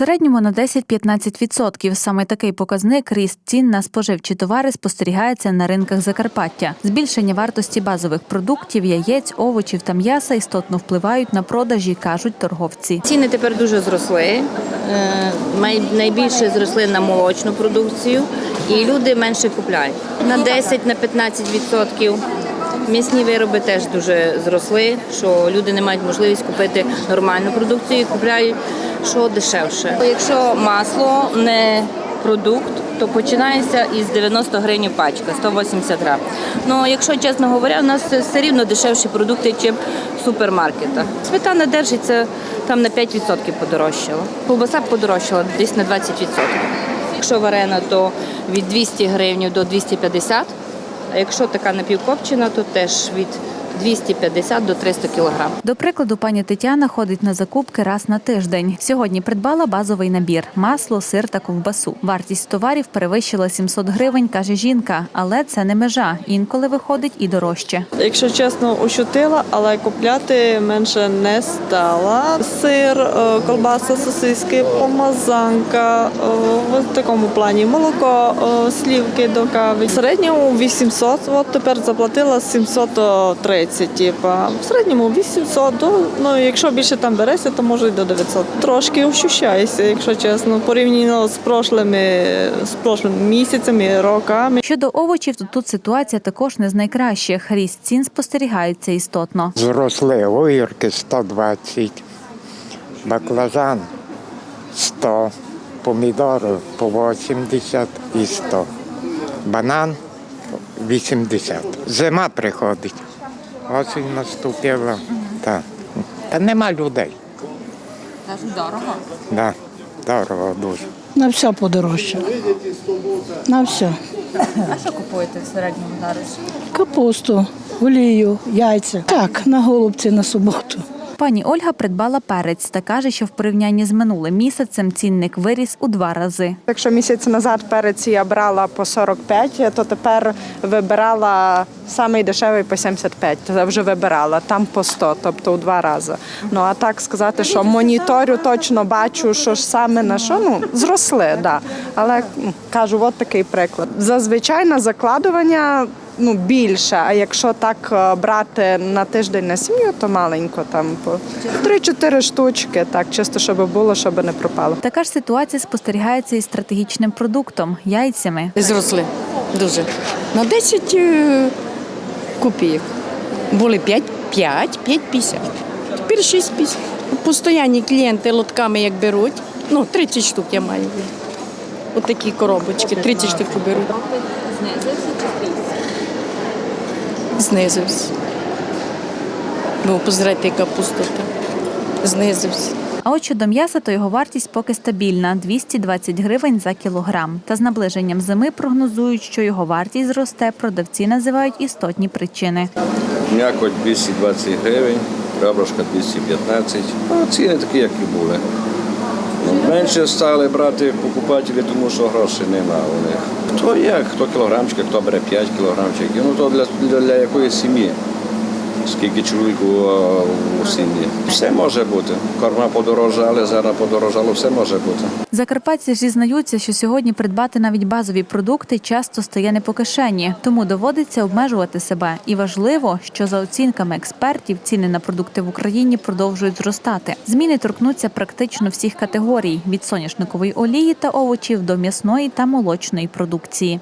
середньому на 10-15%. Саме такий показник ріст цін на споживчі товари спостерігається на ринках Закарпаття. Збільшення вартості базових продуктів, яєць, овочів та м'яса істотно впливають на продажі, кажуть торговці. Ціни тепер дуже зросли. Е, Найбільше зросли на молочну продукцію, і люди менше купляють. На 10 на 15 відсотків. М'ясні вироби теж дуже зросли, що люди не мають можливість купити нормальну продукцію і купляють що дешевше. Якщо масло не продукт, то починається із 90 гривень пачка, 180 грам. Ну, якщо чесно говоря, у нас все рівно дешевші продукти, ніж в супермаркетах. Сметана держиться там на 5% подорожчала. Ковбаса подорожчала десь на 20%. Якщо варена, то від 200 гривень до 250 а якщо така напівкопчена, то теж від 250 до 300 кілограм. До прикладу, пані Тетяна ходить на закупки раз на тиждень. Сьогодні придбала базовий набір масло, сир та ковбасу. Вартість товарів перевищила 700 гривень, каже жінка, але це не межа. Інколи виходить і дорожче. Якщо чесно, ощутила, але купляти менше не стала. Сир, е, колбаса, сосиски, помазанка, е, в такому плані молоко, е, слівки до кави. В середньому 800, от тепер заплатила 730, типа. В середньому 800, до, ну якщо більше там береться, то може й до 900. Трошки ощущається, якщо чесно, порівняно з прошлими, з прошлими місяцями, роками. Щодо овочів, то тут ситуація також не з найкращих. Ріст цін спостерігається істотно. Зросли огірки 120, баклажан 100, помідори по 80 і 100, банан 80. Зима приходить. Осінь наступила. Та, та нема людей. Дорого? Да, дорого дуже. На все подорожчало. На все. А що купуєте в середньому зараз? Капусту, олію, яйця. Так, на голубці на суботу. Пані Ольга придбала перець та каже, що в порівнянні з минулим місяцем цінник виріс у два рази. Якщо місяць назад перець я брала по 45, то тепер вибирала самий дешевий по 75. Це вже вибирала там по 100, тобто у два рази. Ну а так сказати, що моніторю точно бачу, що ж саме на що ну зросли, да. Але кажу, от такий приклад. Зазвичай на закладування. Ну, більше, а якщо так е, брати на тиждень на сім'ю, то маленько там по 3-4 штучки, так чисто щоб було, щоб не пропало. Така ж ситуація спостерігається і стратегічним продуктом яйцями. Зросли дуже. На 10 е, копійок. Були 5, 5, 5,50. Тепер 6,50. Постоянні клієнти лотками як беруть. Ну, 30 штук я маю. Ось такі коробочки, 30 штук беруть. Знизився. Ну, позирайте, яка пустота. Знизився. А от щодо м'яса, то його вартість поки стабільна 220 гривень за кілограм. Та з наближенням зими прогнозують, що його вартість зросте. Продавці називають істотні причини. М'якоть 220 гривень, ребрышка 215. Ну, ціни такі, як і були. Ну, Менше стали брати покупателі, тому що грошей немає у них. Хто як, хто кілограмчик, хто бере 5 кілограмчиків. Ну то для, для, для якоїсь сім'ї. Скільки чоловік у, сім'ї. Все може бути. Корма подорожали, зерна подорожало, все може бути. Закарпатці зізнаються, що сьогодні придбати навіть базові продукти часто стає не по кишені, тому доводиться обмежувати себе. І важливо, що за оцінками експертів ціни на продукти в Україні продовжують зростати. Зміни торкнуться практично всіх категорій від соняшникової олії та овочів до м'ясної та молочної продукції.